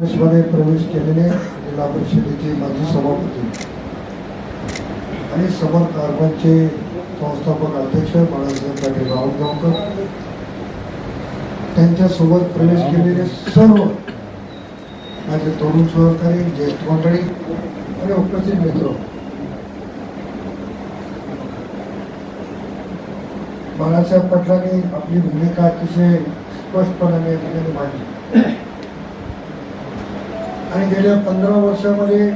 काँग्रेसमध्ये प्रवेश केलेले जिल्हा परिषदेचे माजी सभापती आणि समर्थ अर्बनचे संस्थापक अध्यक्ष बाळासाहेब पाटील राऊतगावकर. त्यांच्यासोबत प्रवेश केलेले सर्व माझे तरुण सहकारी ज्येष्ठ मंडळी आणि उपस्थित मित्र. बाळासाहेब पाटलांनी आपली भूमिका अतिशय स्पष्टपणाने मांडली. आणि गेल्या पंधरा वर्षामध्ये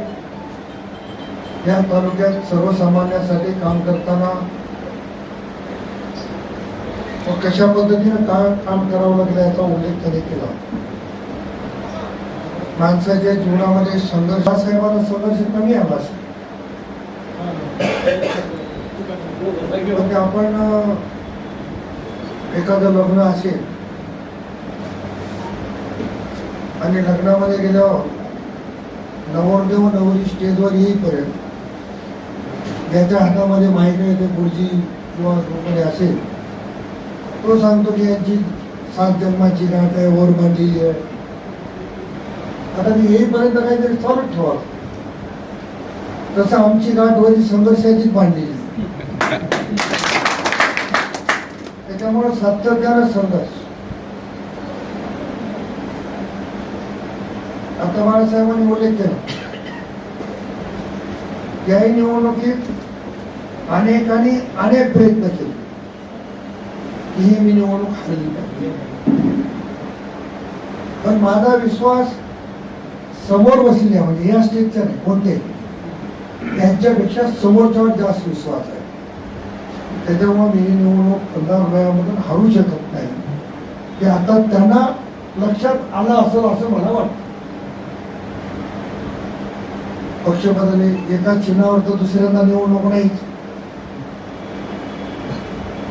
या तालुक्यात सर्वसामान्यांसाठी काम करताना कशा पद्धतीनं का काम करावं लागलं याचा उल्लेख त्यांनी केला. माणसाच्या जीवनामध्ये संघर्ष साहेबांना संघर्ष कमी आला असेल. म्हणजे आपण एखादं लग्न असेल आणि लग्नामध्ये गेल्यावर नवरदेव नवरी स्टेजवर येईपर्यंत ज्याच्या हातामध्ये माहिती आहे ते गुरुजी किंवा कोणी असेल. तो सांगतो की यांची सात जन्माची गाठ आहे वर बांधलेली आहे. आता मी येईपर्यंत काहीतरी चालूच ठेवा तसं आमची गाठ वरी संघर्षाचीच बांधलेली आहे. त्याच्यामुळे सातत्यानं संघर्ष. आता बाळासाहेबांनी उल्लेख केला. याही निवडणुकीत अनेकांनी अनेक प्रयत्न केले. ही मी निवडणूक हरली पाहिजे. पण माझा विश्वास समोर बसलेल्या म्हणजे या स्टेजच्या नाही कोणते त्यांच्यापेक्षा समोरच्यावर जास्त विश्वास आहे. त्याच्यामुळे मी निवडणूक पंधरा वयामधून हरू शकत नाही. ते आता त्यांना लक्षात आलं असेल असं मला वाटतं. पक्ष बदलले एका चिन्हावर तर दुसऱ्यांदा निवडणूक नाहीच.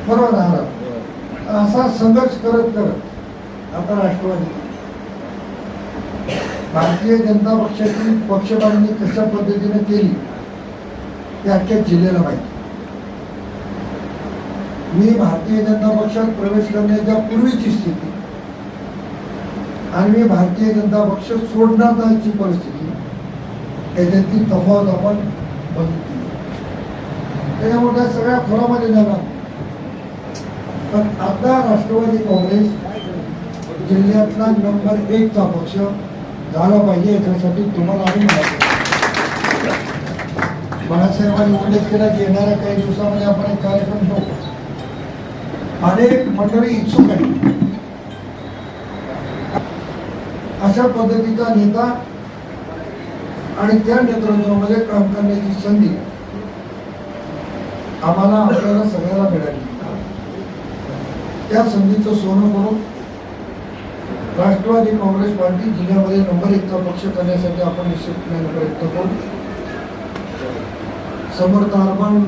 बरोबर ना असा संघर्ष करत करत आता राष्ट्रवादी. भारतीय जनता पक्षाची पक्षबांधणी कशा पद्धतीने केली ते अख्ख्या जिल्ह्याला माहिती. मी भारतीय जनता पक्षात प्रवेश करण्याच्या पूर्वीची स्थिती. आणि मी भारतीय जनता पक्ष सोडणार सोडण्याची परिस्थिती. त्याच्यातली तफावत आपण बघितली. त्याच्यामुळे त्या सगळ्या खोरामध्ये जाणार. पण आता राष्ट्रवादी काँग्रेस जिल्ह्यातला नंबर एकचा पक्ष झाला पाहिजे याच्यासाठी तुम्हाला आम्ही मदत बाळासाहेबांनी उल्लेख केला की येणाऱ्या काही दिवसामध्ये आपण एक कार्यक्रम ठेवू अनेक मंडळी इच्छुक आहेत. अशा पद्धतीचा नेता आणि त्या नेतृत्वामध्ये म्हणजे काम करण्याची संधी आम्हाला आपल्याला सगळ्याला मिळाली. त्या संधीचं सोनं करून राष्ट्रवादी काँग्रेस पार्टी जिल्ह्यामध्ये नंबर एकचा पक्ष करण्यासाठी आपण निश्चितपणे प्रयत्न करू. समर्थ अर्पण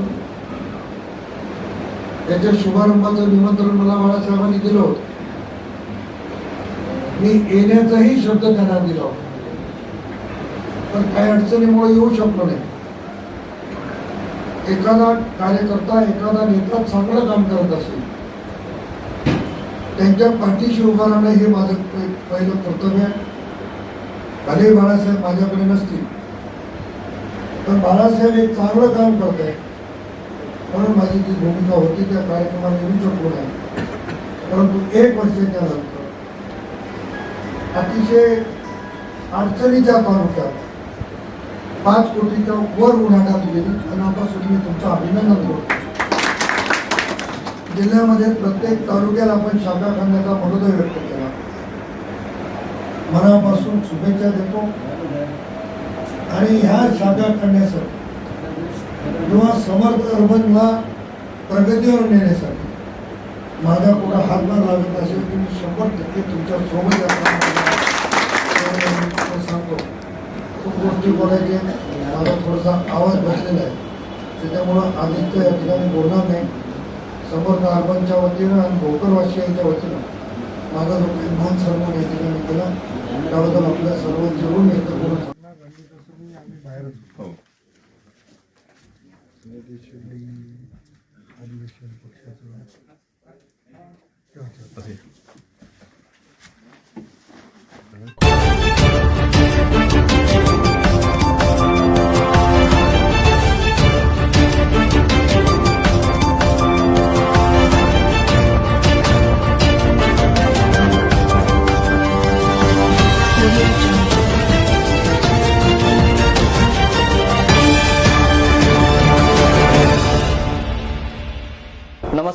त्याच्या शुभारंभाचं निमंत्रण मला बाळासाहेबांनी दिलं होतं. मी येण्याचाही शब्द त्यांना दिला होता. पण काही अडचणीमुळे येऊ शकलो नाही. एखादा कार्यकर्ता एखादा नेता चांगलं काम करत असेल त्यांच्या पाठीशी उभं राहणं हे माझं पहिलं कर्तव्य आहे. भले बाळासाहेब माझ्याकडे नसतील पण बाळासाहेब एक चांगलं काम करत आहे म्हणून माझी जी भूमिका होती त्या कार्यक्रमाला येऊ शकलो नाही. परंतु एक वर्षाच्या नंतर अतिशय अडचणीच्या तालुक्यात पाच कोटीच्या वर उन्हाळ्यात गेली त्यापासून मी तुमचं अभिनंदन करतो. जिल्ह्यामध्ये प्रत्येक तालुक्याला आपण शाखा करण्याचा मनोदय व्यक्त केला. मनापासून शुभेच्छा देतो. आणि ह्या शाखा करण्यासाठी किंवा समर्थ अर्बनला प्रगतीवर नेण्यासाठी माझा कुठं हातभार लागत असेल तर मी शंभर टक्के तुमच्यासोबत गोष्टी बोलायचे. माझा थोडासा आवाज बसलेला आहे. त्याच्यामुळं आदित्य या ठिकाणी बोलणार नाही. समर्थ अर्बनच्या वतीनं आणि भोकरवासियांच्या वतीनं माझा जो काही मान सन्मान या ठिकाणी केला त्याबद्दल आपल्या सर्वांचे ऋण व्यक्त करून आम्ही बाहेरच